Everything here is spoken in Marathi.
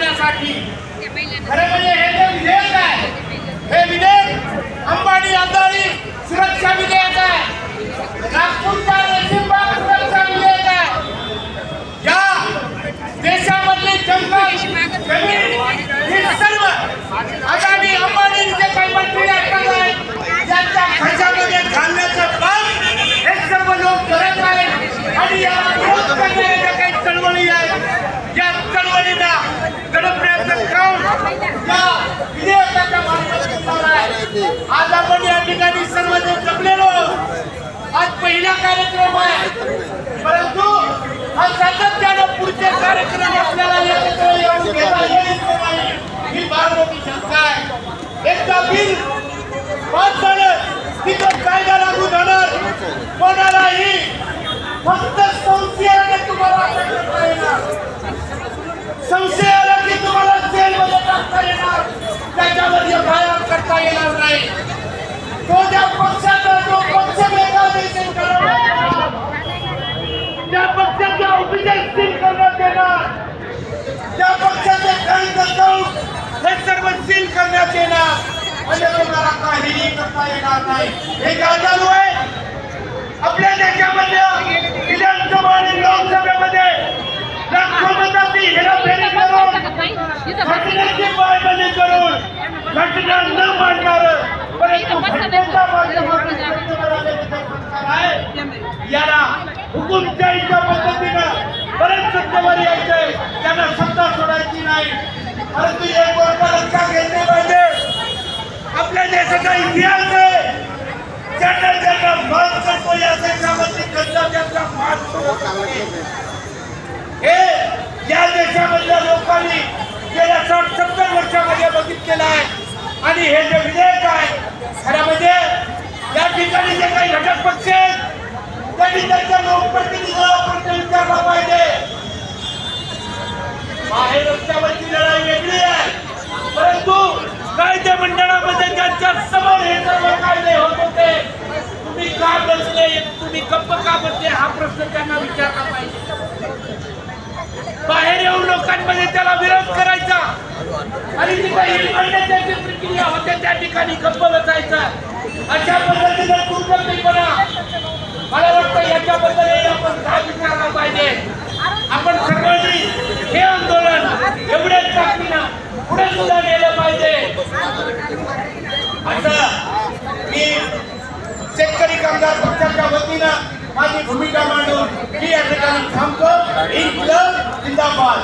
जाण्यासाठी खरं म्हणजे हे जे विधेयक आहे हे विधेयक अंबानी अदानी सुरक्षा विधेयक आहे नागपूरचा रेशीमबाग सुरक्षा विधेयक आहे या देशामधली जनता जमीन ही सर्व अदानी अंबानी जे काही मंत्री असतात आहेत त्यांच्या खर्चामध्ये घालण्याचं काम हे सर्व लोक करत आहेत आणि या विरोध करणाऱ्या ज्या काही चळवळी आहेत या चळवळीला दडपण्याचं काम या विधेयकाच्या मार्फत होणार आहे आज आपण या ठिकाणी सर्वजण जमलेलो आहोत. आज पहिला कार्यक्रम आहे. परंतु हा सातत्यानं पुढचे कार्यक्रम आपल्याला एकत्र येऊन घेता येईल. ही फार मोठी शंका आहे. एकदा बिल पास झालं तिथं कायदा लागू झाणार. कोणालाही फक्त संशयाने तुम्हाला संशय काहीही करता येणार नाही. हे काय चालू आहे आपल्या देशामध्ये विधानसभा आणि लोकसभेमध्ये लाखो मतांची हेराफेरी करून घटनेची पायमल्ली करून घटना न मांडणार परंतु घटनेचा आहे याला हुकुमशाहीच्या पद्धतीनं परत सत्तेवर यायचंय त्यांना सत्ता सोडायची नाही. परंतु देशाचा इतिहास आहे. ज्यांना ज्यांना मान करतो या देशामध्ये त्यांचा त्यांचा मान हे या देशामधल्या लोकांनी गेल्या साठ सत्तर वर्षामध्ये बघितलेलं आहे. आणि हे जे विधेयक आहे खरं म्हणजे या ठिकाणी जे काही घटक पक्ष आहेत त्यांनी त्यांच्या लोकप्रतिनिधीला प्रश्न विचारला पाहिजे. बाहेर रस्त्यावर त्यांना विचारला पाहिजे. बाहेर येऊन लोकांमध्ये त्याला विरोध करायचा. आणि तिथे प्रक्रिया होत्या त्या ठिकाणी गप्प बसायचा अशा पद्धतीने तुमचं मला वाटतं याच्याबद्दल आपण काय विचारला पाहिजे. आपण सर्वांनी हे आंदोलन एवढ्याच ताकदीनं पुढे सुद्धा नेलं पाहिजे. असं मी शेतकरी कामगार મારી ભૂમિકા માંડું કી એફ્રિકાનું ઠામકો ઇન્કલબ જિંદાબાદ